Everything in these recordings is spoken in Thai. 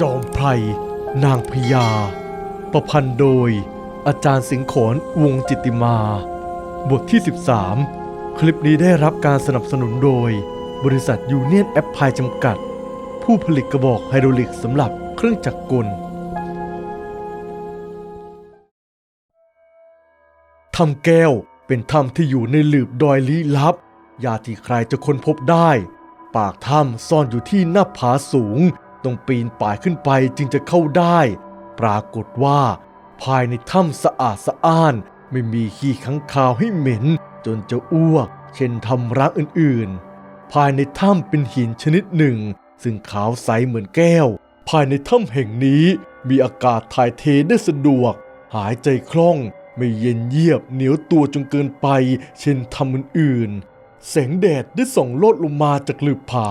จอมไพรนางพญา ประพันธ์โดย อาจารย์สิงห์ขอนวงจิติมา บทที่ 13 คลิปนี้ได้รับการสนับสนุนโดย บริษัทยูเนียนแอปพลายจำกัด ผู้ผลิตกระบอกไฮดรอลิกสำหรับเครื่องจักรกลถ้ำแก้วเป็นถ้ำที่อยู่ในหลืบดอยลี้ลับ ยากที่ใครจะค้นพบได้ ปากถ้ำซ่อนอยู่ที่หน้าผาสูง ต้องปีนป่ายขึ้นไปจึงจะเข้าได้ ปรากฏว่า ภายในถ้ำสะอาดสะอ้าน ไม่มีขี้ข้างคาวให้เหม็น จนจะอ้วก เช่นทำร้างอื่นๆ ภายในถ้ำเป็นหินชนิดหนึ่ง ซึ่งขาวใสเหมือนแก้ว ภายในถ้ำแห่งนี้มีอากาศถ่ายเทได้สะดวก หายใจคล่องไม่เย็นเยียบเหนียวตัวจนเกินไป เช่นทำอื่นๆแสงแดดได้ส่องโลดลงมาจากหลืบผา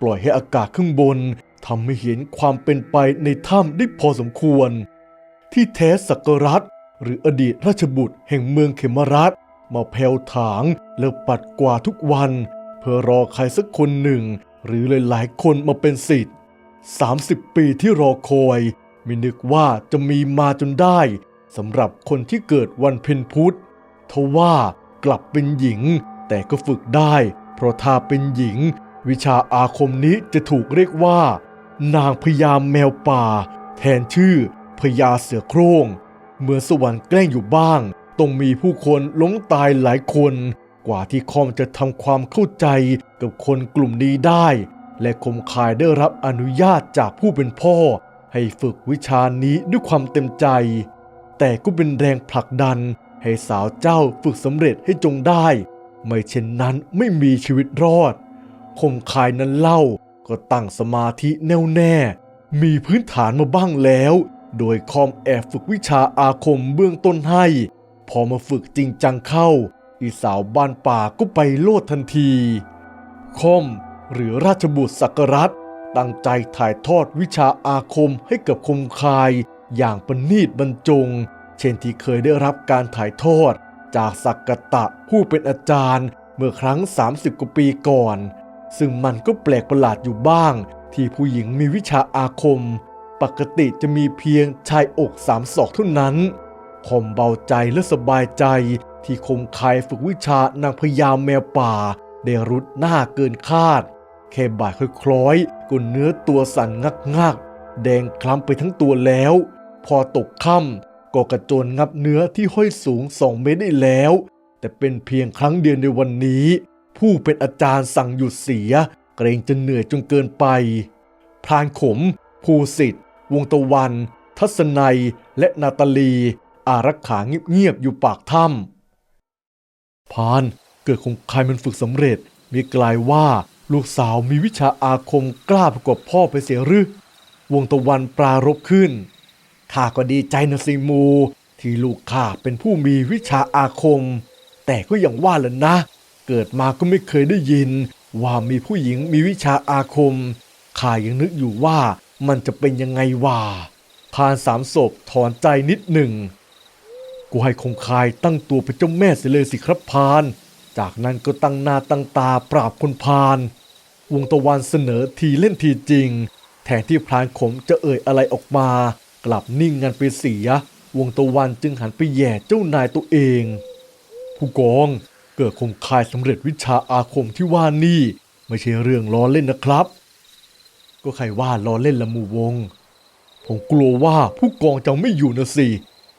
ปล่อยให้อากาศข้างบน ทำให้เห็นความเป็นไปในถ้ำได้พอสมควร ที่แท้สักรัฐหรืออดีตราชบุตรแห่งเมืองเขมรัฐมาแผวถางแล้วปัดกวาดทุกวัน เพื่อรอใครสักคนหนึ่ง หรือหลายๆคนมาเป็นสิทธิ์ 30 ปีที่รอคอยไม่นึกว่าจะมีมาจนได้สำหรับคนที่เกิดวันเพ็ญพุธทว่ากลับเป็นหญิง แต่ก็ฝึกได้ เพราะถ้าเป็นหญิง วิชาอาคมนี้จะถูกเรียกว่า นางพญาแมวป่า แทนชื่อพญาเสือโคร่งเมื่อสวรรค์แกล้งอยู่บ้าง ต้องมีผู้คนล้มตายหลายคน กว่าที่คอมจะทำความเข้าใจกับคนกลุ่มนี้ได้ และคมคายได้รับอนุญาตจากผู้เป็นพ่อ ให้ฝึกวิชานี้ด้วยความเต็มใจ แต่ก็เป็นแรงผลักดัน ให้สาวเจ้าฝึกสำเร็จให้จงได้ ไม่เช่นนั้นไม่มีชีวิตรอดคมคายนั้นเล่า ก็ตั้งสมาธิแน่วแน่ มีพื้นฐานมาบ้างแล้ว โดยคอมแอบฝึกวิชาอาคมเบื้องต้นให้ พอมาฝึกจริงจังเข้า อีสาวบ้านป่าก็ไปโลดทันที คอมหรือราชบุตรสักรัตตั้งใจถ่ายทอดวิชาอาคมให้กับคมคายอย่างประณีตบรรจง เช่นที่เคยได้รับการถ่ายทอด จากสักกตะผู้เป็นอาจารย์เมื่อครั้ง 30 กว่าปีก่อน ซึ่งมันก็แปลกประหลาดอยู่บ้าง ที่ผู้หญิงมีวิชาอาคม ปกติจะมีเพียงชายอกสามศอกเท่านั้นคมเบาใจและสบายใจที่คมคายฝึกวิชานางพญาแมวป่า ได้รุดหน้าเกินคาด แค่บ่ายค่อยคล้อยก็เนื้อตัวสั่นงักงักๆแดงคล้ำไปทั้งตัวแล้ว พอตกค่ำก็กระโจนงับเนื้อที่ห้อยสูงสองเมตรได้แล้ว แต่เป็นเพียงครั้งเดียวในวันนี้ ผู้เป็นอาจารย์สั่งหยุดเสีย เกรงจะเหนื่อยจนเกินไป พรานขม ภูสิทธิ์ วงตะวัน ทัศนัย และนาตาลี อารักขาเงียบๆอยู่ปากถ้ำพานเกิดคงใครมันฝึกสำเร็จ มีกลายว่าลูกสาวมีวิชาอาคมกล้าประกบพ่อไปเสียหรือ วงตะวันปรารบขึ้นข้าก็ดีใจนะสิมู ที่ลูกข้าเป็นผู้มีวิชาอาคม แต่ก็อย่างว่าแหละนะ เกิดมาก็ไม่เคยได้ยิน ว่ามีผู้หญิงมีวิชาอาคมข้ายังนึกอยู่ว่ามันจะเป็นยังไงวะพานสามศพถอนใจนิดหนึ่งกูให้คงคายตั้งตัวเป็นเจ้าแม่เสียเลยสิครับพาน จากนั้นก็ตั้งหน้าตั้งตาปราบคนพานวงตะวันเสนอทีเล่นทีจริง แทนที่พรานขมจะเอ่ยอะไรออกมา กลับนิ่งงันไปเสียวงตะวันจึงหันไปแย่เจ้านายตัวเอง ผู้กอง กิดคงคายสำเร็จวิชาอาคมที่ว่านี่ไม่ใช่เรื่องล้อเล่นนะครับ ก็ใครว่าล้อเล่นละมูวง ผมกลัวว่าผู้กองจะไม่อยู่นะสิ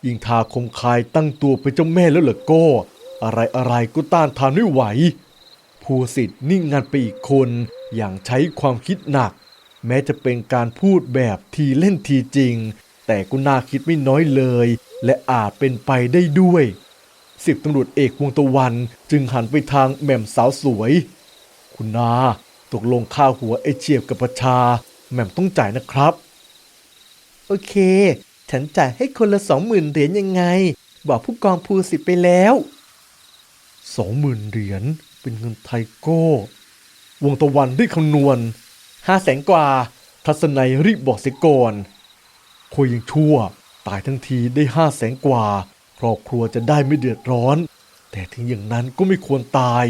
ยิ่งทาคมคายตั้งตัวเป็นเจ้าแม่แล้วเหรอก็ อะไรอะไรก็ต้านทานไม่ไหวภูสิทธิ์นิ่งงันไปอีกคนอย่างใช้ความคิดหนัก แม้จะเป็นการพูดแบบทีเล่นทีจริง แต่ก็น่าคิดไม่น้อยเลย และอาจเป็นไปได้ด้วย สิบตำรวจเอกวงตะวัน จึงหันไปทางแหม่มสาวสวย คุณนาตกลงค่าหัวไอเฉียบกับประชา แหม่มต้องจ่ายนะครับ โอเค ฉันจ่ายให้คนละสองหมื่นเหรียญยังไง บอกผู้กองภูสิทธิ์ไปแล้วสองหมื่นเหรียญเป็นเงินไทยก็วงตะวันได้คำนวณห้าแสนกว่า ทัศนัยรีบบอกเสียก่อนคอยยังชั่ว ตายทั้งทีได้ห้าแสนกว่า ครอบครัวจะได้ไม่เดือดร้อน แต่ถึงอย่างนั้นก็ไม่ควรตาย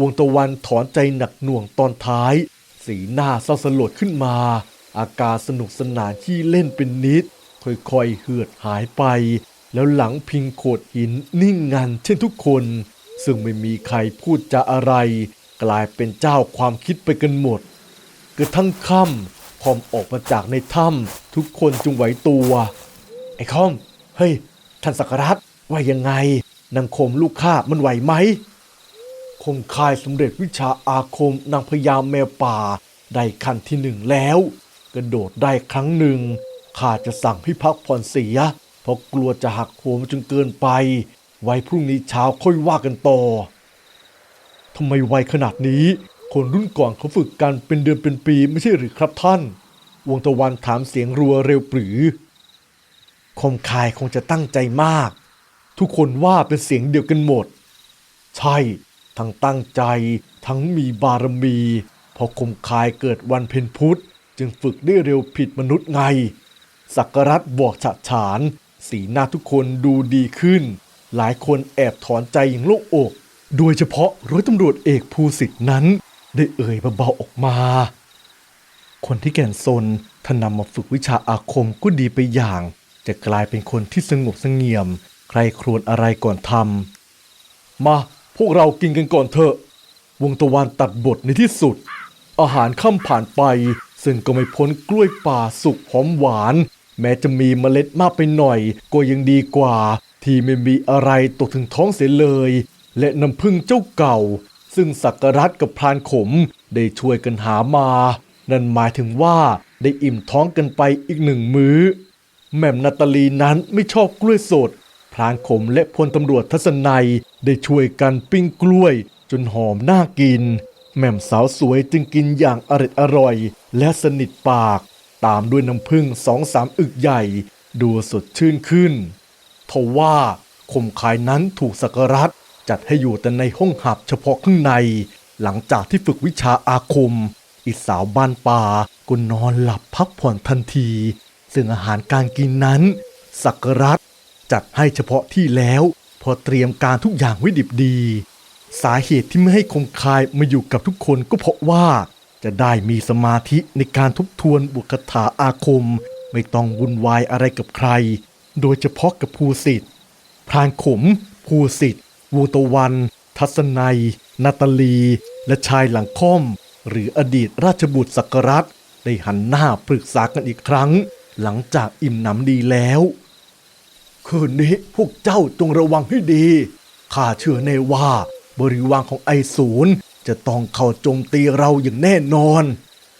วงตะวันถอนใจหนักหน่วงตอนท้าย สีหน้าเศร้าสลดขึ้นมา อาการสนุกสนานที่เล่นเป็นนิด ค่อยๆเหือดหายไป แล้วหลังพิงโขดหินนิ่งงันเช่นทุกคน ซึ่งไม่มีใครพูดจะอะไร กลายเป็นเจ้าความคิดไปกันหมดกระทั่งค่ำคอมออกมาจากในถ้ำทุกคนจึงไหวตัว ไอ้คอม เฮ้ย ท่านสักรัตว่ายังไงนางคมลูกข้ามันไหวไหม คงคายสำเร็จวิชาอาคมนางพญาแมวป่า ได้ขั้นที่หนึ่งแล้ว กระโดดได้ครั้งหนึ่งข้าจะสั่งให้พักผ่อนเสีย เพราะกลัวจะหักโหมจนเกินไป ไว้พรุ่งนี้เช้าค่อยว่ากันต่อทำไมไวขนาดนี้ คนรุ่นก่อนเขาฝึกกันเป็นเดือนเป็นปีไม่ใช่หรือครับท่าน วงตะวันถามเสียงรัวเร็วปรือ คมคายคงจะตั้งใจมาก ทุกคนว่าเป็นเสียงเดียวกันหมด ใช่ ทั้งตั้งใจทั้งมีบารมี พอคมคายเกิดวันเพ็ญพุธ จึงฝึกได้เร็วผิดมนุษย์ไง สักกรัตบอกฉะฉาน สีหน้าทุกคนดูดีขึ้น หลายคนแอบถอนใจอย่างโล่งอก โดยเฉพาะร้อยตำรวจเอกภูสิทธิ์นั้น ได้เอ่ยเบาๆออกมา คนที่แก่นซนถ้านำมาฝึกวิชาอาคมก็ดีไปอย่าง จะกลายเป็นคนที่สงบสงเงียม ใครครวญอะไรก่อนทำมาพวกเรากินกันก่อนเถอะ วงตะวันตัดบทในที่สุด อาหารค่ำผ่านไป ซึ่งก็ไม่พ้นกล้วยป่าสุกหอมหวาน แม้จะมีเมล็ดมากไปหน่อย ก็ยังดีกว่า ที่ไม่มีอะไรตกถึงท้องเสียเลย และน้ำพึ่งเจ้าเก่า ซึ่งสักการัตกับพรานขมได้ช่วยกันหามา นั่นหมายถึงว่าได้อิ่มท้องกันไปอีกหนึ่งมื้อ แม่มนาตาลีนั้นไม่ชอบกล้วยสดพรานขมและพลตำรวจทัศนัยได้ช่วยกันปิ้งกล้วยจนหอมน่ากิน แม่มสาวสวยจึงกินอย่างอร็ดอร่อย และสนิทปาก ตามด้วยน้ำผึ้งสองสามอึกใหญ่ ดูสดชื่นขึ้นทว่าคมขายนั้นถูกสักรัตจัดให้อยู่แต่ในห้องหับเฉพาะข้างใน หลังจากที่ฝึกวิชาอาคม อีสาวบ้านป่าก็นอนหลับพักผ่อนทันที ซึ่งอาหารการกินนั้นสักรัตจัดให้เฉพาะที่แล้ว พอเตรียมการทุกอย่างไว้ดิบดี สาเหตุที่ไม่ให้คมคายมาอยู่กับทุกคนก็เพราะว่า จะได้มีสมาธิในการทบทวนบุคถาอาคม ไม่ต้องวุ่นวายอะไรกับใคร โดยเฉพาะกับภูสิทธิ์พรานขม ภูสิทธิ์วูตวัน ทัศนัย นาตาลี และชายหลังค่อม หรืออดีตราชบุตรสักรัตได้หันหน้าปรึกษากันอีกครั้ง หลังจากอิ่มหนำดีแล้ว คืนนี้พวกเจ้าจงระวังให้ดี ข้าเชื่อแน่ว่า บริวารของไอศูนย์จะต้องเข้าโจมตีเราอย่างแน่นอน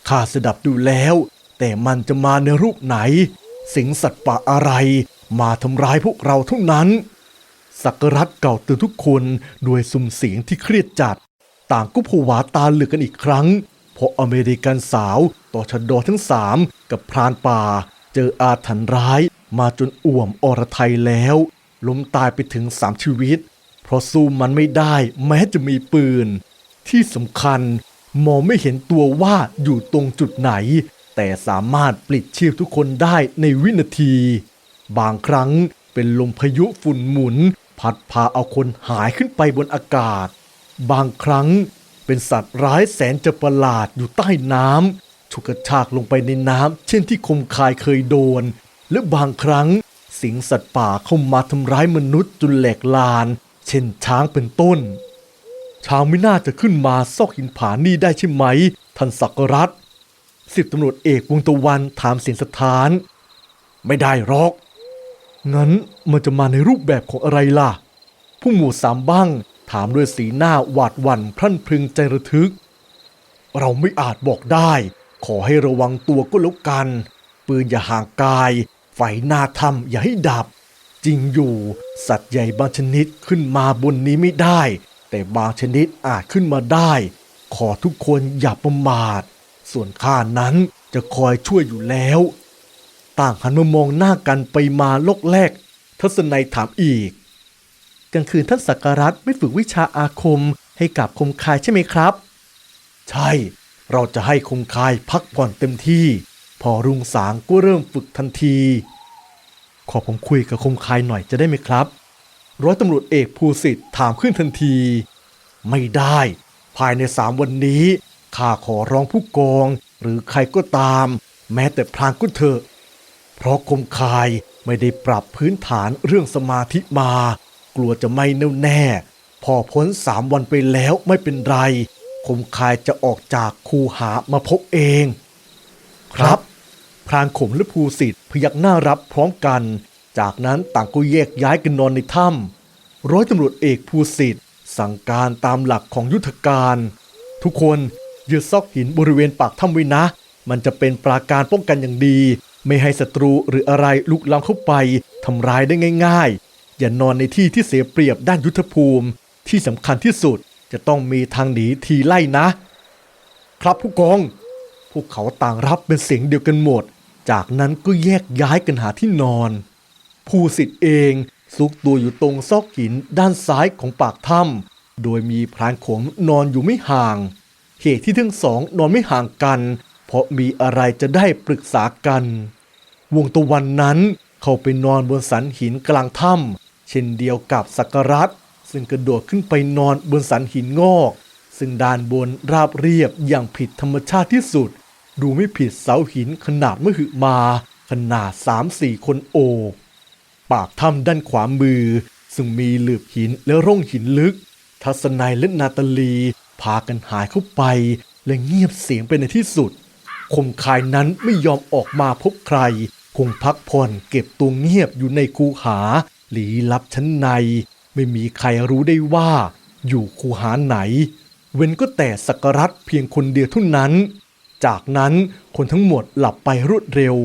ข้าสดับดูแล้ว แต่มันจะมาในรูปไหน สิงสัตว์ป่าอะไร มาทำร้ายพวกเราเท่านั้น สักรัตเก่าเตือนทุกคนด้วยสุ่มเสียงที่เครียดจัด ต่างก็ผวาตาเหลือกันอีกครั้ง เพราะอเมริกันสาวต่อชดอทั้งสามกับพรานป่า เจออาถรรพ์ร้ายมาจนอ่วมอรไทยแล้ว ล้มตายไปถึงสามชีวิต เพราะสู้มันไม่ได้แม้จะมีปืน ที่สำคัญมองไม่เห็นตัวว่าอยู่ตรงจุดไหน แต่สามารถปลิดชีพทุกคนได้ในวินาที บางครั้งเป็นลมพายุฝุ่นหมุน พัดพาเอาคนหายขึ้นไปบนอากาศ บางครั้งเป็นสัตว์ร้ายแสนจะประหลาดอยู่ใต้น้ำฉุกกระชากลงไปในน้ำเช่นที่คมคายเคยโดน และบางครั้ง สิงสัตว์ป่าเข้ามาทำร้ายมนุษย์จนแหลกลาน เช่นช้างเป็นต้น ช้างไม่น่าจะขึ้นมาซอกหินผานี่ได้ใช่ไหม ท่านสักรัตสิบตำรวจเอกวงตะวันถามเสียงสถาน ไม่ได้หรอก งั้นมันจะมาในรูปแบบของอะไรล่ะ ผู้หมู่สามบ้างถามด้วยสีหน้าหวาดหวั่นพรั่นพรึงใจระทึก เราไม่อาจบอกได้ ขอให้ระวังตัวก็แล้วกัน ปืนอย่าห่างกาย ไฟหน้าถ้ำอย่าให้ดับ จริงอยู่สัตว์ใหญ่บางชนิดขึ้นมาบนนี้ไม่ได้ แต่บางชนิดอาจขึ้นมาได้ ขอทุกคนอย่าประมาท ส่วนข้านั้นจะคอยช่วยอยู่แล้ว ต่างหันมามองหน้ากันไปมาโลกแรก ทัศนัยถามอีกกลางคืนท่านสักการัตไม่ฝึกวิชาอาคมให้กับคมคายใช่ไหมครับ ใช่ เราจะให้คมคายพักผ่อนเต็มที่ พอรุ่งสางก็เริ่มฝึกทันที ขอผมคุยกับคมคายหน่อยจะได้ไหมครับ ร้อยตำรวจเอกภูสิทธิ์ถามขึ้นทันที ไม่ได้ ภายในสามวันนี้ข้าขอร้องผู้กอง หรือใครก็ตาม แม้แต่พรางก็เถอะ เพราะคมคายไม่ได้ปรับพื้นฐานเรื่องสมาธิมา กลัวจะไม่แน่วแน่ พอพ้นสามวันไปแล้วไม่เป็นไร คมคายจะออกจากคูหามาพบเอง ครับ พรานขมและภูสิทธิ์พยักหน้ารับพร้อมกัน จากนั้นต่างก็แยกย้ายกันนอนในถ้ำร้อยตำรวจเอกภูสิทธิ์สั่งการตามหลักของยุทธการ ทุกคนยึดซอกหินบริเวณปากถ้ำไว้นะ มันจะเป็นปราการป้องกันอย่างดี ไม่ให้ศัตรูหรืออะไรลุกล้ำเข้าไปทำร้ายได้ง่าย ๆ อย่านอนในที่ที่เสียเปรียบด้านยุทธภูมิที่สำคัญที่สุด จะต้องมีทางหนีทีไล่นะ ครับผู้กอง พวกเขาต่างรับเป็นเสียงเดียวกันหมด จากนั้นก็แยกย้ายกันหาที่นอน ผู้สิทธิ์เองซุกตัวอยู่ตรงซอกหินด้านซ้ายของปากถ้ำโดยมีพรานขมนอนอยู่ไม่ห่าง เหตุที่ทั้งสองนอนไม่ห่างกัน เพราะมีอะไรจะได้ปรึกษากัน วงตะวันนั้นเขาไปนอนบนสันหินกลางถ้ำเช่นเดียวกับสักกรัต ซึ่งกระโดดขึ้นไปนอนบนสันหินงอก ซึ่งด้านบนราบเรียบอย่างผิดธรรมชาติที่สุด ดูไม่ผิดเสาหินขนาดมหึมา ขนาด3-4คนโอบ ปากถ้ำด้านขวามือ ซึ่งมีหลืบหินและร่องหินลึก ทัศนัยและนาตาลี พากันหายเข้าไป และเงียบเสียงไปในที่สุด คมคายนั้นไม่ยอมออกมาพบใคร คงพักผ่อนเก็บตัวเงียบอยู่ในคูหาหลีลับชั้นใน ไม่มีใครรู้ได้ว่า อยู่คูหาไหน เว้นก็แต่สักกรัตเพียงคนเดียวเท่านั้น จากนั้นคนทั้งหมดหลับไปรวดเร็ว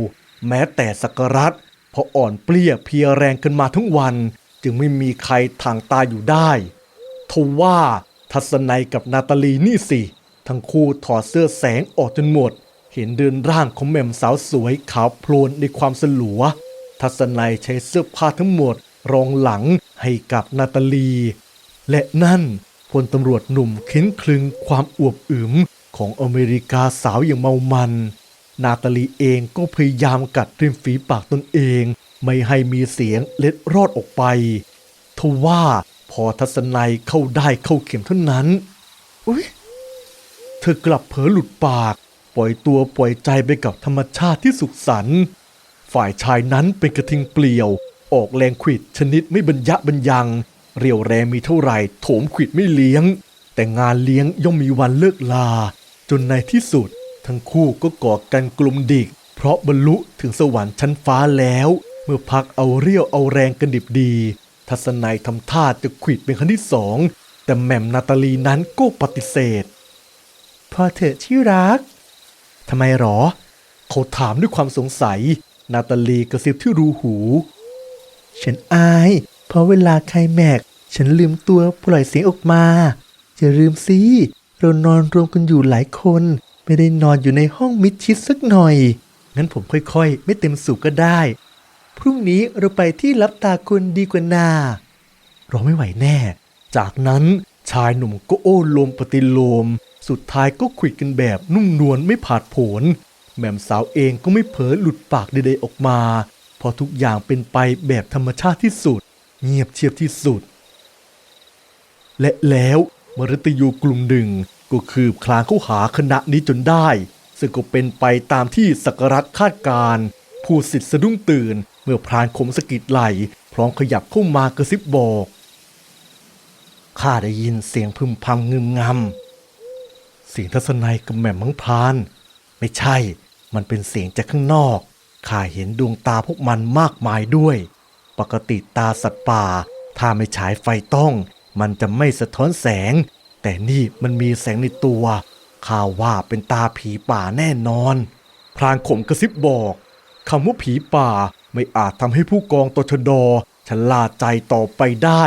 แม้แต่สักกรัตเพราะอ่อนเปลี้ยเพียแรงกันมาทั้งวัน จึงไม่มีใครทางตาอยู่ได้ทว่าทัศนัยกับนาตาลีนี่สิ ทั้งคู่ถอดเสื้อแสงออกจนหมด เห็นเดินร่างของแม่มสาวสวยขาวโพลนในความสลัว ทัศนัยใช้เสื้อผ้าทั้งหมด รองหลัง ให้กับนาตาลี และนั่นพลตำรวจหนุ่มเค้นคลึงความอวบอึมของอเมริกาสาวอย่างเมามัน นาตาลีเองก็พยายามกัดริมฝีปากตนเอง ไม่ให้มีเสียงเล็ดรอดออกไป ทว่าพอทัศนัยเข้าได้เข้าเข็มเท่านั้น อุ๊ย เธอกลับเผลอหลุดปาก ปล่อยตัวปล่อยใจไปกับธรรมชาติที่สุขสันต์ฝ่ายชายนั้นเป็นกระทิงเปลี่ยว ออกแรงขิดชนิดไม่บรรยะบรรยัง เรียวแรงมีเท่าไหร่โถมขิดไม่เลี้ยง แต่งานเลี้ยงย่อมมีวันเลิกลา จนในที่สุด ทั้งคู่ก็ก่อกันกลุ่มดิก เพราะบรรลุถึงสวรรค์ชั้นฟ้าแล้ว เมื่อพักเอาเรี่ยวเอาแรงกันดิบดี ทัศนัยทำท่าจะขิดเป็นครั้งที่สองแต่แหม่มนาตาลีนั้นก็ปฏิเสธพอเถอะที่รักทำไมหรอ เขาถามด้วยความสงสัย นาตาลีกระซิบที่รูหู ฉันอาย เพราะเวลาใครแมก ฉันลืมตัวปล่อยเสียงออกมา จะลืมสิเรานอนรวมกันอยู่หลายคน ไม่ได้นอนอยู่ในห้องมิดชิดสักหน่อย งั้นผมค่อยๆ ไม่เต็มสูบก็ได้ พรุ่งนี้เราไปที่รับตาคุณดีกว่านาเราไม่ไหวแน่ จากนั้นชายหนุ่มก็โอ้ลมปฏิโลม สุดท้ายก็ขวิดกันแบบนุ่มนวลไม่ผาดโผนแม่มสาวเองก็ไม่เผลอหลุดปากใดๆออกมา เพราะทุกอย่างเป็นไปแบบธรรมชาติที่สุด เงียบเชียบที่สุด และแล้วมฤตยูกลุ่มหนึ่งก็คือคลานเข้าหาคณะนี้จนได้ ซึ่งก็เป็นไปตามที่สักรัตคาดการผู้สิทธิ์สะดุ้งตื่น เมื่อพรานคมสกิดไหล พร้อมขยับเข้ามากระซิบบอกข้าได้ยินเสียงพึมพำงึมงำเสียงทัศนัยกับแหม่มมังพราน ไม่ใช่ มันเป็นเสียงจากข้างนอก ข้าเห็นดวงตาพวกมันมากมายด้วย ปกติตาสัตว์ป่า ถ้าไม่ฉายไฟต้อง มันจะไม่สะท้อนแสง แต่นี่มันมีแสงในตัวข้าว่าเป็นตาผีป่าแน่นอน พรานขมกระซิบบอกคำว่าผีป่าไม่อาจทำให้ผู้กองตชดชะล่าใจต่อไปได้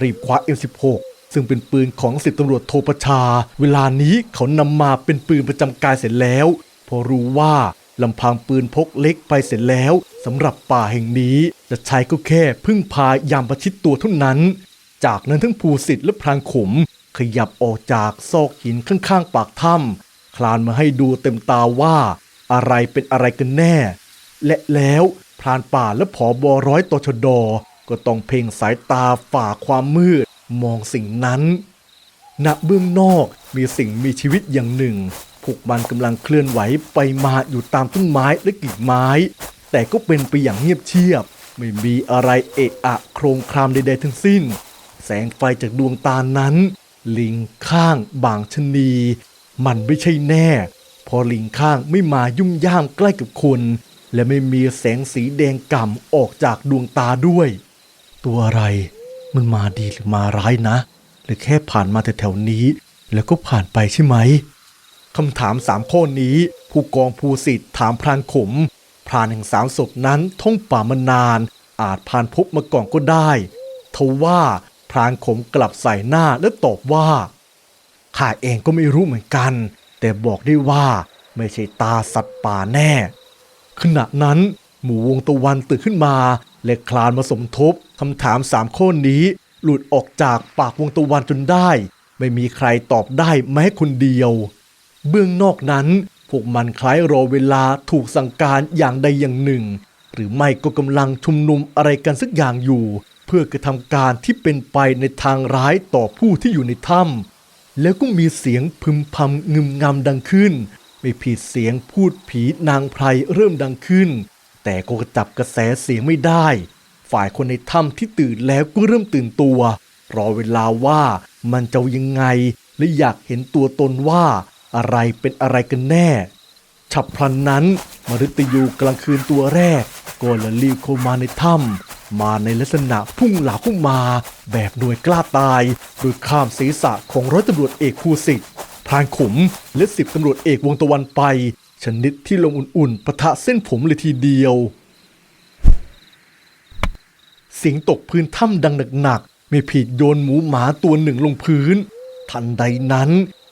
รีบคว้า M16 ซึ่งเป็นปืนของสิบตำรวจโทประชา เวลานี้เขานำมาเป็นปืนประจำกายเสร็จแล้ว พอรู้ว่า ลำพังปืนพกเล็กไปเสร็จแล้วสำหรับป่าแห่งนี้จะใช้ก็แค่พึ่งพายามประชิดตัวเท่านั้น จากนั้นทั้งภูสิทธิ์และพรางขม ขยับออกจากซอกหินข้างๆ ปากถ้ำคลานมาให้ดูเต็มตาว่า อะไรเป็นอะไรกันแน่ และแล้วพรานป่าและผอบอร้อยตชดก็ต้องเพ่งสายตาฝ่าความมืด มองสิ่งนั้นณเบื้องนอกมีสิ่งมีชีวิตอย่างหนึ่ง พวกมันกำลังเคลื่อนไหวไปมาอยู่ตามต้นไม้และกิ่งไม้ แต่ก็เป็นไปอย่างเงียบเชียบ ไม่มีอะไรเอะอะโครงครามใดๆทั้งสิ้น แสงไฟจากดวงตานั้น ลิงข้างบางชะนี มันไม่ใช่แน่ พอลิงข้างไม่มายุ่มย่ามใกล้กับคน และไม่มีแสงสีแดงก่ำออกจากดวงตาด้วย ตัวอะไรมันมาดีหรือมาร้ายนะ หรือแค่ผ่านมาแถวๆนี้ แล้วก็ผ่านไปใช่ไหม คำถามสามข้อนี้ ผู้กองภูสิทธิ์ถามพรานขม พรานแห่งสามศพนั้นท่องป่ามานาน อาจผ่านพบมาก่อนก็ได้ทว่าพรานขมกลับใส่หน้าและตอบว่าข้าเองก็ไม่รู้เหมือนกัน แต่บอกได้ว่าไม่ใช่ตาสัตว์ป่าแน่ ขณะนั้น หมู่วงตะวันตื่นขึ้นมาและคลานมาสมทบคำถามสามข้อนี้ หลุดออกจากปากวงตะวันจนได้ ไม่มีใครตอบได้แม้คนเดียว เบื้องนอกนั้น พวกมันคล้ายรอเวลาถูกสั่งการอย่างใดอย่างหนึ่ง หรือไม่ก็กำลังชุมนุมอะไรกันสักอย่างอยู่ เพื่อกระทำการที่เป็นไปในทางร้ายต่อผู้ที่อยู่ในถ้ำแล้วก็มีเสียงพึมพำงึมงำดังขึ้น ไม่ผิดเสียงพูดผีนางไพรเริ่มดังขึ้น แต่ก็จับกระแสเสียงไม่ได้ ฝ่ายคนในถ้ำที่ตื่นแล้วก็เริ่มตื่นตัว รอเวลาว่ามันจะยังไงและอยากเห็นตัวตนว่า อะไรเป็นอะไรกันแน่ ฉับพลันนั้นมฤตยูกลางคืนตัวแรกก็ละลีบเข้ามาในถ้ำมาในลักษณะพุ่งเหลาเข้ามา แบบหน่วยกล้าตายโดยข้ามศีรษะของร้อยตำรวจเอกภูสิทธิ์พรานขมและสิบตำรวจเอกวงตะวันไป ชนิดที่ลงอุ่นๆปะทะเส้นผมเลยทีเดียวเสียงตกพื้นถ้ำดังหนักๆไม่ผิดโยนหมูหมาตัวหนึ่งลงพื้น ทันใดนั้น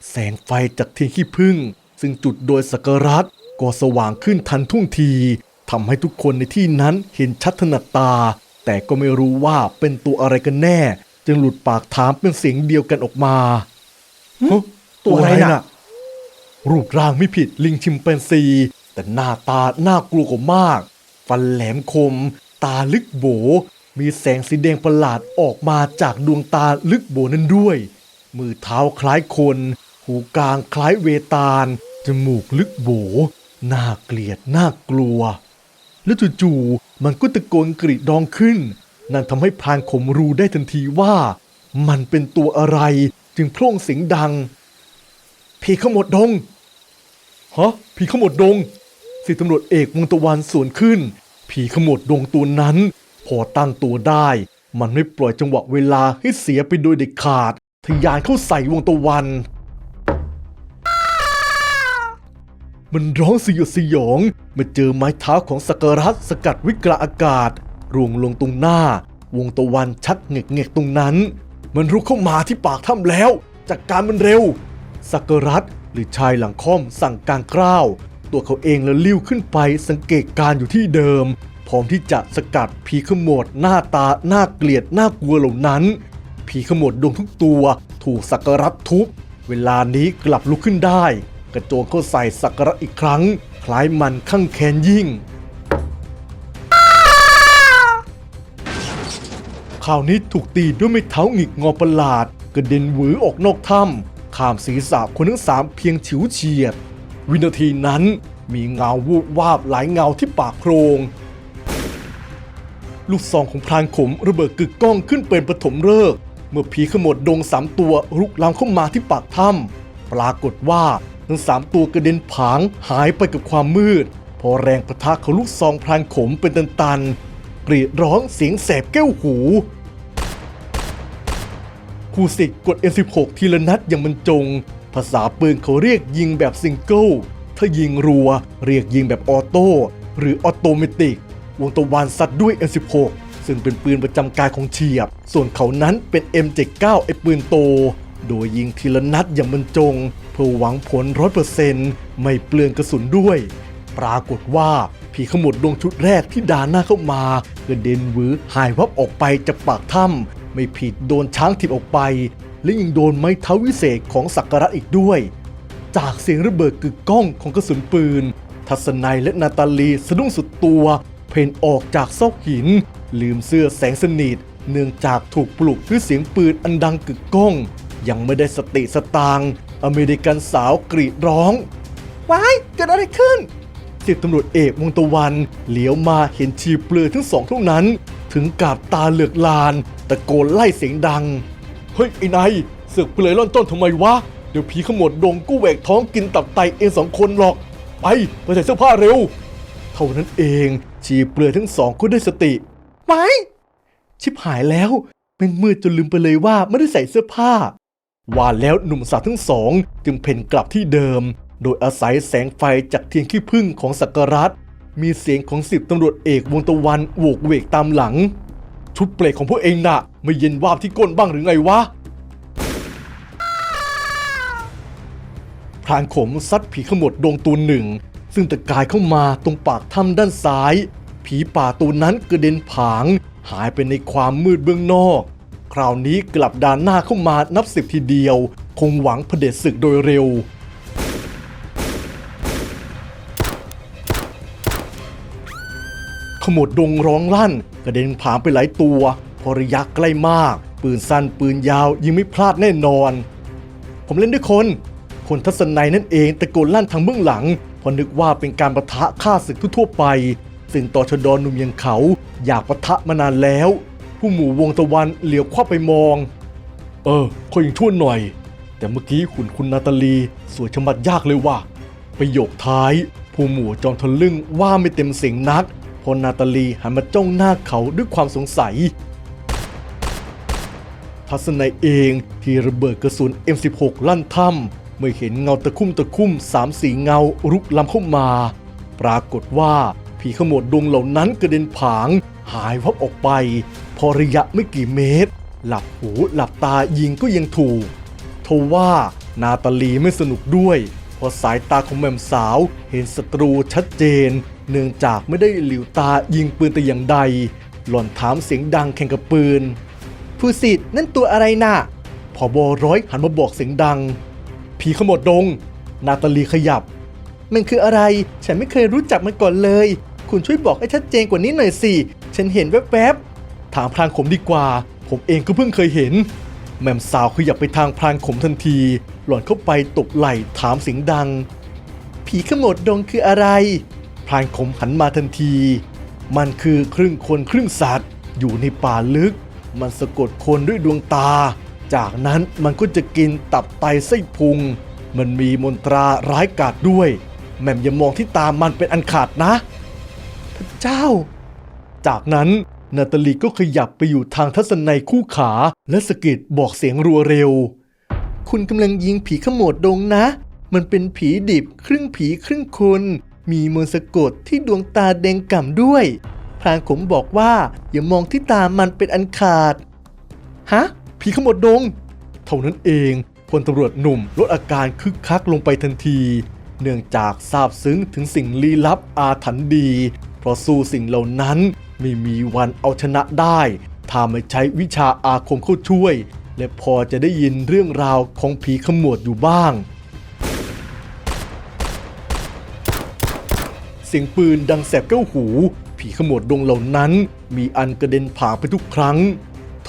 แสงไฟจากเทียนขี้ผึ้งซึ่งจุดโดยสักการัตก็สว่างขึ้นทันท่วงทีทำให้ทุกคนในที่นั้นเห็นชัดถนัดตา แต่ก็ไม่รู้ว่าเป็นตัวอะไรกันแน่ จึงหลุดปากถามเป็นเสียงเดียวกันออกมาฮะตัวอะไรน่ะ รูปร่างไม่ผิดลิงชิมแปนซี แต่หน้าตาน่ากลัวกว่ามาก ฟันแหลมคม ตาลึกโบ มีแสงสีแดงประหลาดออกมาจากดวงตาลึกโบนั้นด้วย มือเท้าคล้ายคน หูกลางคล้ายเวตาล จมูกลึกโบน่าเกลียดน่ากลัว แล้วจู่ๆมันก็ตะโกนกรีดร้องขึ้น นั่นทำให้พรานขมรู้ได้ทันทีว่า มันเป็นตัวอะไรจึงโพร่งเสียงดัง ผีขมวดดงฮะผีขมวดดงสิตำรวจเอกวงตะวันสวนขึ้น ผีขมวดดงตัวนั้น พอตั้งตัวได้ มันไม่ปล่อยจังหวะเวลาให้เสียไปโดยเด็ดขาด ทะยานเข้าใส่วงตะวัน มันร้องสยดสยองมื่อเจอไม้เท้าของสัการัตสกัดวิกระอากาศร่วงลงตรงหน้า วงตะวันชักเงกเงกตรงนั้น มันรุกเข้ามาที่ปากถ้ำแล้ว จัดกการมันเร็วสัการัตหรือชายหลังค่อมสั่งการกล้าว ตัวเขาเองแล้วลิ้วขึ้นไปสังเกตการอยู่ที่เดิม พร้อมที่จะสกัดผีขโมดหน้าตาหน่าเกลียดหน่ากลัวเหล่านั้น ผีขโมดดวงทุกตัวถูกสักการัตทุบ เวลานี้กลับลุกขึ้นได้ กระโจนเข้าใส่สักการะอีกครั้ง คล้ายมันข้างแค้นยิ่งข่าวนี้ถูกตีด้วยไม้เท้าหงิกงอประหลาด กระเด็นหวือออกนอกถ้ำข้ามศีรษะคนทั้งสามเพียงฉิวเฉียด วินาทีนั้นมีเงาวูบวาบหลายเงาที่ปากโพรง ลูกซองของพรานขมระเบิดกึกก้องขึ้นเป็นปฐมฤกษ์เมื่อผีขมวดดงสามตัวรุกลามเข้ามาที่ปากถ้ำปรากฏว่า ทั้งสามตัวกระเด็นผางหายไปกับความมืด พอแรงประทะของลูกซองพรานขมเป็นตันๆกรีดร้องเสียงแสบแก้วหูคูสิกกด M16 ทีละนัดอย่างมันจง ภาษาปืนเขาเรียกยิงแบบซิงเกิล ถ้ายิงรัว เรียกยิงแบบออโต้หรือออโตเมติก วงตะวันซัดด้วย M16 ซึ่งเป็นปืนประจำกายของเฉียบ ส่วนเขานั้นเป็น M79 ไอปืนโต โดยยิงทีละนัดอย่างมันจง เพื่อหวังผล100%ไม่เปลืองกระสุนด้วย ปรากฏว่าผีขมวดดวงชุดแรกที่ด่าหน้าเข้ามากระเด็นวือหายวับออกไปจากปากถ้ำไม่ผิดโดนช้างถีบออกไป และยังโดนไม้เท้าวิเศษของสักการะอีกด้วย จากเสียงระเบิดกึกก้องของกระสุนปืน ทัศนัยและนาตาลีสะดุ้งสุดตัวเพนออกจากซอกหิน ลืมเสื้อแสงสนิทเนื่องจากถูกปลุกด้วยเสียงปืนอันดังกึกก้อง ยังไม่ได้สติสตางค์อเมริกันสาวกรีดร้องว้ายเกิดอะไรขึ้นสิบตำรวจเอกวงตะวันเหลียวมาเห็นชีเปลือยทั้งสองเท่านั้น ถึงกับตาเหลือกลาน ตะโกนไล่เสียงดัง เฮ้ย ไอ้นายเสือกเปลือยล่อนต้นทำไมวะ เดี๋ยวผีขมวดดงกู้แหวกท้องกินตับไตเองสองคนหรอก ไปไปใส่เสื้อผ้าเร็ว เท่านั้นเองชีเปลือยทั้งสองก็ได้สติไปชิบหายแล้วเป็นมืดจนลืมไปเลยว่าไม่ได้ใส่เสื้อผ้า ว่าแล้วหนุ่มสาวทั้งสอง จึงเพ่นกลับที่เดิม โดยอาศัยแสงไฟจากเทียนขี้ผึ้งของสักการัตมีเสียงของสิบตำรวจเอกวงตะวันโวกเวกตามหลัง ชุดเปลกของพวกเองน่ะ ไม่เย็นวาบที่ก้นบ้างหรือไงวะพรานขมซัดผีขมวดดวงตัวหนึ่ง ซึ่งตะกายเข้ามาตรงปากถ้ำด้านซ้าย ผีป่าตัวนั้นกระเด็นผาง หายไปในความมืดเบื้องนอก คราวนี้กลับด่านหน้าเข้ามานับสิบทีเดียว คงหวังเผด็จศึกโดยเร็ว ขมวดดงร้องลั่น กระเด็นผางไปหลายตัวพอระยะใกล้มาก ปืนสั้นปืนยาวยิงไม่พลาดแน่นอน ผมเล่นด้วยคน คนทัศนัยนั่นเองตะโกนลั่นทางเบื้องหลังเพอนึกว่าเป็นการประทะฆ่าศึกทั่วไป ซึ่งต่อชดหนุ่มยังเขาอยากประทะมานานแล้ว ผู้หมู่วงตะวันเหลียวคว้าไปมอง เออเขายังชั่วหน่อย แต่เมื่อกี้หุ่นคุณนาตาลี สวยชะมัดยากเลยว่ะประโยคท้าย ผู้หมู่จอมทะลึ่งว่าไม่เต็มเสียงนักพอนาตาลีหันมาจ้องหน้าเขาด้วยความสงสัย ทัศนัยเองที่ระเบิดกระสุน M16 ลั่นถ้ำเมื่อเห็นเงาตะคุ่มตะคุ่มสามสีเงารุกล้ำเข้ามา ปรากฏว่าผีขโมดดวงเหล่านั้นกระเด็นผาง หายวับออกไป พอระยะไม่กี่เมตร หลับหูหลับตายิงก็ยังถูกทว่านาตาลีไม่สนุกด้วย เพราะสายตาของแม่มสาวเห็นศัตรูชัดเจน เนื่องจากไม่ได้หลิวตายิงปืนแต่อย่างใด หล่อนถามเสียงดังแข่งกับปืน ผู้สิทธิ์นั่นตัวอะไรน่ะผอบอร้อยหันมาบอกเสียงดัง ผีขมวดดง นาตาลีขยับ มันคืออะไร ฉันไม่เคยรู้จักมันก่อนเลย คุณช่วยบอกให้ชัดเจนกว่านี้หน่อยสิ ฉันเห็นแวบๆ ถามพรานขมดีกว่า ผมเองก็เพิ่งเคยเห็น แม่มสาวขยับไปทางพรานขมทันที หล่อนเข้าไปตบไหล่ถามเสียงดัง ผีขมดดงคืออะไร พรานขมหันมาทันที มันคือครึ่งคนครึ่งสัตว์ อยู่ในป่าลึก มันสะกดคนด้วยดวงตา จากนั้นมันก็จะกินตับไตไส้พุง มันมีมนตราร้ายกาจด้วย แม่มอย่ามองที่ตามันเป็นอันขาดนะพระเจ้า จากนั้น นาตาลีก็ขยับไปอยู่ทางทัศนัยคู่ขา และสะกิดบอกเสียงรัวเร็ว คุณกำลังยิงผีขโมดดงนะ มันเป็นผีดิบครึ่งผีครึ่งคน มีมนต์สะกดที่ดวงตาแดงก่ำด้วย พรานขมบอกว่าอย่ามองที่ตามันเป็นอันขาด ฮะ ผีขโมดดง เท่านั้นเองพลตำรวจหนุ่มลดอาการคึกคักลงไปทันที เนื่องจากทราบซึ้งถึงสิ่งลี้ลับอาถรรพ์ดี เพราะสู้สิ่งเหล่านั้น ไม่มีวันเอาชนะได้ ถ้าไม่ใช้วิชาอาคมเข้าช่วย และพอจะได้ยินเรื่องราวของผีขมวดอยู่บ้าง เสียงปืนดังแสบแก้วหู ผีขมวดดงเหล่านั้น มีอันกระเด็นผ่าไปทุกครั้ง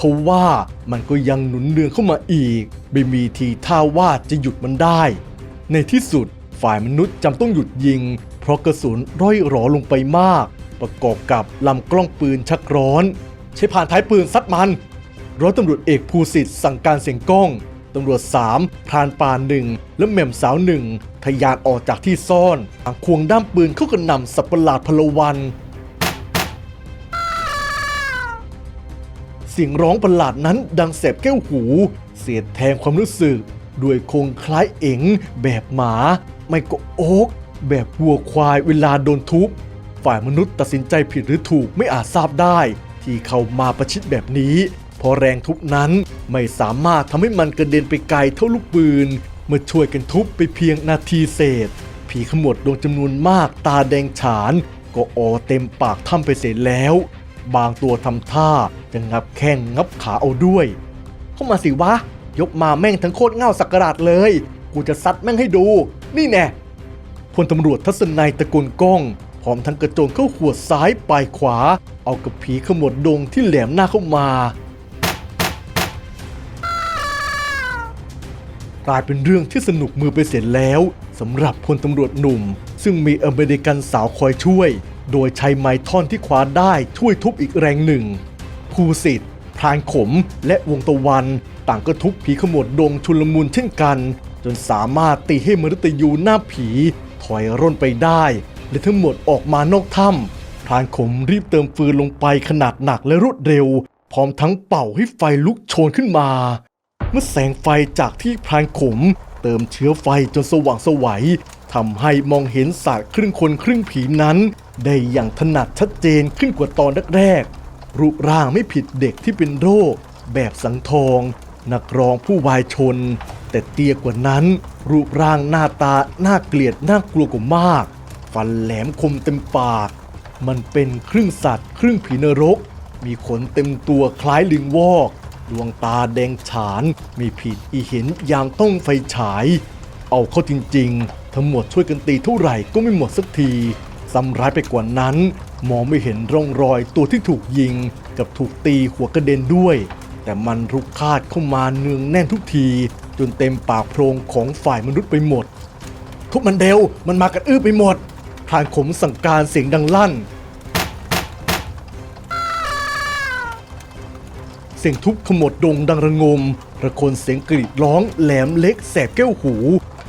ทว่ามันก็ยังหนุนเนืองเข้ามาอีก ไม่มีทีท่าว่าจะหยุดมันได้ ในที่สุดฝ่ายมนุษย์จำต้องหยุดยิง เพราะกระสุนร่อยหรอลงไปมาก ประกอบกับลำกล้องปืนชักร้อน ใช้ผ่านท้ายปืนซัดมันร้อยตำรวจเอกภูสิทธิ์สั่งการเสียงกล้องตำรวจสามพรานป่าหนึ่งและแม่มสาวหนึ่งทยานออกจากที่ซ่อนทางควงด้ามปืนเข้ากระหน่ำสับประหลาดพลวัน เสียงร้องประหลาดนั้นดังแสบแก้วหู เสียดแทงความรู้สึก ด้วยคงคล้ายเอ๋งแบบหมา ไม่ก็โอ๊กแบบวัวควายเวลาโดนทุบ ฝ่ายมนุษย์ตัดสินใจผิดหรือถูกไม่อาจทราบได้ ที่เขามาประชิดแบบนี้เพราะแรงทุบนั้นไม่สามารถทำให้มันกระเด็นไปไกลเท่าลูกปืน เมื่อช่วยกันทุบไปเพียงนาทีเศษ ผีขมวดดวงจำนวนมากตาแดงฉาน ก็ออเต็มปากถ้ำไปเสร็จแล้ว บางตัวทำท่าจะงับแข้งงับขาเอาด้วย เข้ามาสิวะ ยกมาแม่งทั้งโคตรเง่าสักการะเลย กูจะซัดแม่งให้ดู นี่แน่พลตำรวจทัศนัยตะโกนก้อง พร้อมทั้งกระโจนเข้าหัวซ้ายปลายขวา เอากับผีขมวดดงที่แหลมหน้าเข้ามากลายเป็นเรื่องที่สนุกมือไปเสร็จแล้วสำหรับพลตำรวจหนุ่ม ซึ่งมีอเมริกันสาวคอยช่วย โดยใช้ไม้ท่อนที่คว้าได้ช่วยทุบอีกแรงหนึ่งภูสิทธิ์พรานขมและวงตะวัน ต่างก็ทุบผีขมวดดงชุลมุนเช่นกัน จนสามารถตีให้มฤตยูหน้าผี ถอยร่นไปได้ และทั้งหมดออกมานอกถ้ำพรานขมรีบเติมฟืนลงไปขนาดหนักและรวดเร็ว พร้อมทั้งเป่าให้ไฟลุกโชนขึ้นมา เมื่อแสงไฟจากที่พรานขม เติมเชื้อไฟจนสว่างสวัยทำให้มองเห็นศาสตร์ครึ่งคนครึ่งผีนั้น ได้อย่างถนัดชัดเจนขึ้นกว่าตอนแรกๆรูปร่างไม่ผิดเด็กที่เป็นโรค แบบสังทอง นักร้องผู้วายชน แต่เตี้ยกว่านั้น รูปร่างหน้าตาน่าเกลียดน่ากลัวกว่ามาก ฟันแหลมคมเต็มปาก มันเป็นครึ่งสัตว์ ครึ่งผีนรก มีขนเต็มตัวคล้ายลิงวอก ดวงตาแดงฉาน มีผิดอีเห็นยามต้องไฟฉาย เอาเข้าจริงๆ ทั้งหมดช่วยกันตีเท่าไหร่ก็ไม่หมดสักทีซ้ำร้ายไปกว่านั้น มองไม่เห็นร่องรอยตัวที่ถูกยิง กับถูกตีหัวกระเด็นด้วย แต่มันรุกคาดเข้ามาเนืองแน่นทุกที จนเต็มปากโพรงของฝ่ายมนุษย์ไปหมดทุกมันเร็วมันมากันอื้อไปหมด พรานขมสั่งการเสียงดังลั่น เสียงทุบขมวดดงดังระงม ระคนเสียงกรีดร้องแหลมเล็กแสบแก้วหู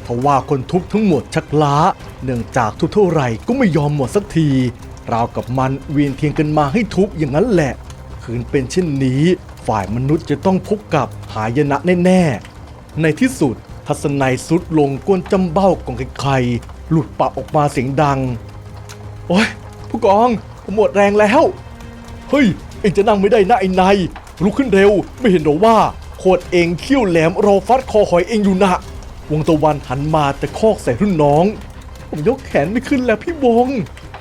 เพราะว่าคนทุบทั้งหมดชักล้า เนื่องจากทุบเท่าไหร่ก็ไม่ยอมหมดสักที ราวกับมันเวียนเทียงกันมาให้ทุบอย่างนั้นแหละ คืนเป็นเช่นนี้ ฝ่ายมนุษย์จะต้องพบกับหายนะแน่ ๆ ในที่สุดทัศนัยสุดลงก้นจำเบ้าของใคร หลุดปากออกมาเสียงดัง โอ้ยผู้กองผมหมดแรงแล้ว เฮ้ย เองจะนั่งไม่ได้นะไอ้นายลุกขึ้นเร็ว ไม่เห็นหรอว่าโคตรเองเขี้ยวแหลมรอฟัดคอหอยเองอยู่นะ วงตะวันหันมาแต่คอกใส่รุ่นน้อง ผมยกแขนไม่ขึ้นแล้วพี่วง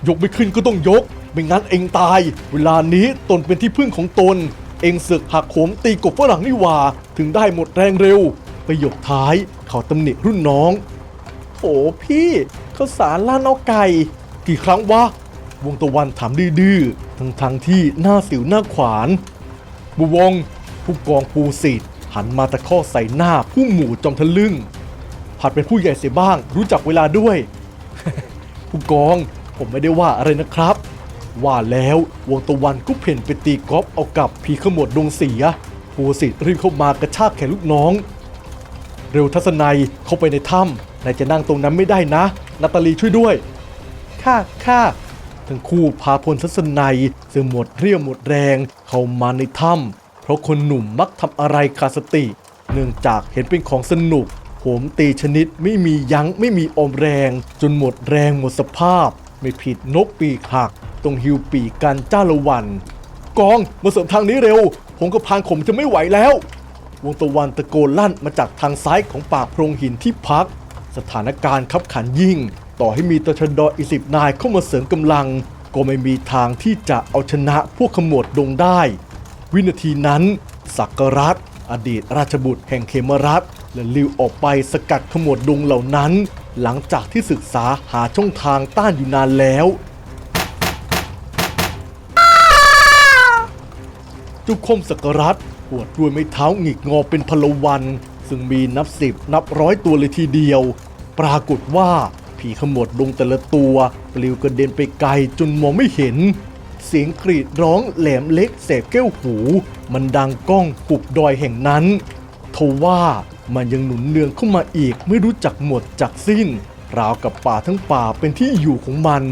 ยกไม่ขึ้นก็ต้องยก ไม่งั้นเองตาย เวลานี้ตนเป็นที่พึ่งของตน เองเสือกหักโหมตีกบฝรั่งนี่ว่า ถึงได้หมดแรงเร็ว ประโยคท้ายเขาตำหนิรุ่นน้องโถพี่ ขาวสารล่านเอาไก่ กี่ครั้งวะวงตะวันถามดื้อๆทั้งทงๆที่หน้าสิวหน้าขวาน บุวง ผู้กองปูสิทธิ์หันมาตะคอกใส่หน้าผู้หมู่จอมทะลึ่งหัดเป็นผู้ใหญ่เสียบ้าง รู้จักเวลาด้วย ผู้กองผมไม่ได้ว่าอะไรนะครับ ว่าแล้ววงตะวันก็เพ่นไปตีกอล์ฟเอากับผีขมวดดงเสียปูสิทธิ์รีบเข้ามากระชากแขนลูกน้อง เร็วทัศนัยเข้าไปในถ้ำนายจะนั่งตรงนั้นไม่ได้นะ นาตาลีช่วยด้วยค่ะค่ะทั้งคู่พาพลทัศนัยซึ่งหมดเรี่ยวหมดแรง เข้ามาในถ้ำเพราะคนหนุ่มมักทำอะไรขาดสติ เนื่องจากเห็นเป็นของสนุกโหมตีชนิดไม่มียั้งไม่มีอมแรง จนหมดแรงหมดสภาพ ไม่ผิดนกปีกหักต้องหิวปีกกันจ้าละวัน กองมาเสริมทางนี้เร็ว ผมกับพานขมจะไม่ไหวแล้ว วงตะวันตะโกนลั่นมาจากทางซ้ายของปากโพรงหินที่พัก สถานการณ์ขับขันยิ่ง ต่อให้มีตชดอีสิบนายเข้ามาเสริมกำลัง ก็ไม่มีทางที่จะเอาชนะพวกขมวดดงได้ วินาทีนั้นสักกรัฐอดีตราชบุตรแห่งเขมรัฐและลิวออกไปสกัดขมวดดงเหล่านั้น หลังจากที่ศึกษาหาช่องทางต้านอยู่นานแล้วจุคมสกกรัฐปวดด้วยไม้เท้าหงิกงอเป็นพลวัน ซึ่งมีนับสิบนับร้อยตัวเลยทีเดียว ปรากฏว่าผีขมวดดงแต่ละตัวปลิวกระเด็นไปไกลจนมองไม่เห็น เสียงกรีดร้องแหลมเล็กแสบแก้วหู มันดังก้องหุบดอยแห่งนั้นทว่ามันยังหนุนเนืองเข้ามาอีกไม่รู้จักหมดจักสิ้น ราวกับป่าทั้งป่าเป็นที่อยู่ของมัน